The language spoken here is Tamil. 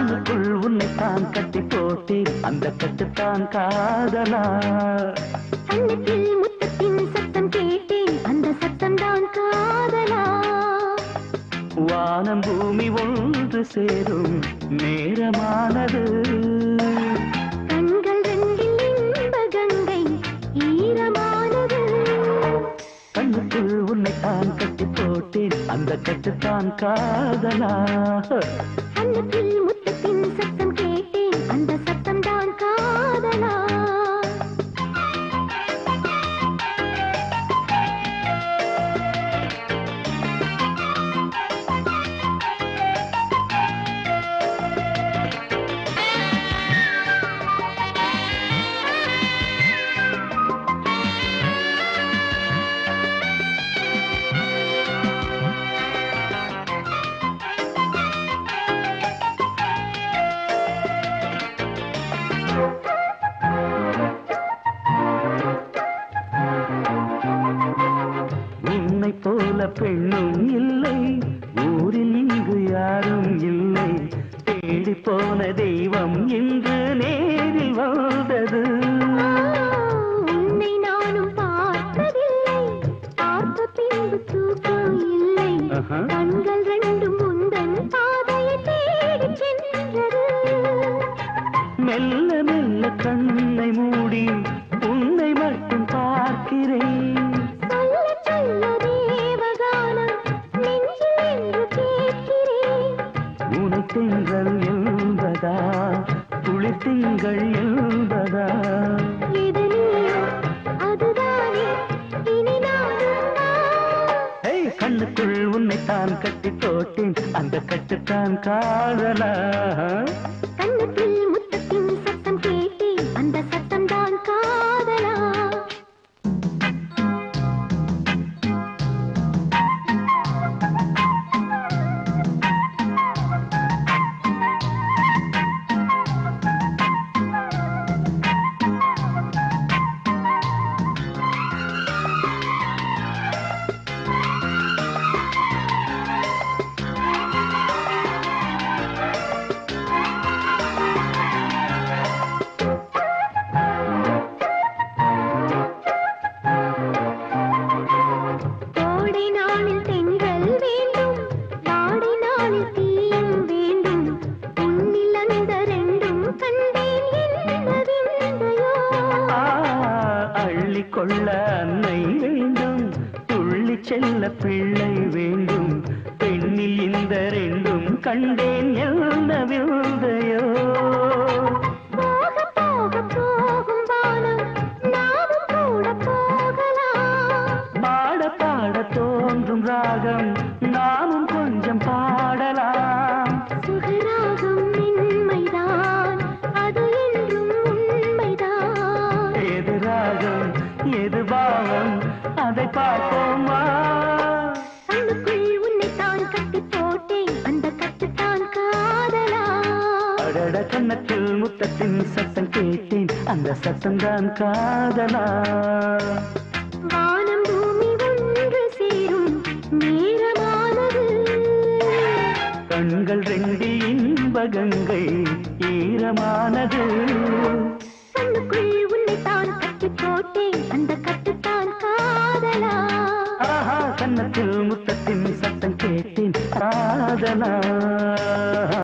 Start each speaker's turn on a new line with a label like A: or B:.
A: கண்ணுக்குள் உன்னைத்தான் கட்டி போட்டேன். அந்த கட்டுத்தான் காதலா?
B: கண்ணத்தில் முத்தத்தின் சத்தம் கேட்டேன். அந்த சத்தம் தான் காதலா?
A: வானம் பூமி ஒன்று சேரும் நேரமானது.
B: கண்கள் ரெண்டில் இன்ப கங்கை ஈரமானது.
A: கண்ணுக்குள் உன்னைத்தான் கட்டி போட்டேன். அந்த கட்டுத்தான் காதலா?
B: கண்ணத்தில்
A: போல பெண்ணும் இல்லை. ஊரில் இங்கு யாரும் இல்லை. தேடி போன தெய்வம் இன்று நேரில் வந்தது
B: உன்னை நானும் பார்த்ததில்லை. பார்த்த பின்பு தூக்கம் இல்லை. கண்கள் ரெண்டும் முந்தன் பாதையை தேடி சென்றது.
A: மெல்ல மெல்ல கண்ணை மூடி உனை திங்கள் என்பதா? குளிர் திங்கள் என்பதா கண்ணுக்குள் உன்னைத்தான் கட்டி போட்டேன் அந்த கட்டுத்தான் காதலா?
B: கண்ணத்தில்
A: கொள்ள அன்னை வேண்டும். துள்ளி செல்ல பிள்ளை வேண்டும். பெண்ணில் இந்த ரெண்டும் கண்டேன் என்ன விந்தையோ பாவம் அதை பார்ப்போமா?
B: கண்ணுக்குள் உன்னைத்தான் கட்டி போட்டேன். அந்த கட்டுத்தான் காதலா?
A: அடட கண்ணத்தில் முத்தத்தின் சத்தம் கேட்டேன். அந்த சத்தம் தான் காதலா?
B: வானம் பூமி ஒன்று சேரும். நேரமானது.
A: கண்கள் ரெண்டில் இன்ப கங்கை ஈரமானது.
B: கண்ணுக்குள் உன்னைத்தான் கட்டி போட்டேன் அந்த கட்டுத்தான் காதலா?
A: ஆஹா கன்னத்தில் முத்தத்தின் சத்தம் கேட்டேன் காதலா?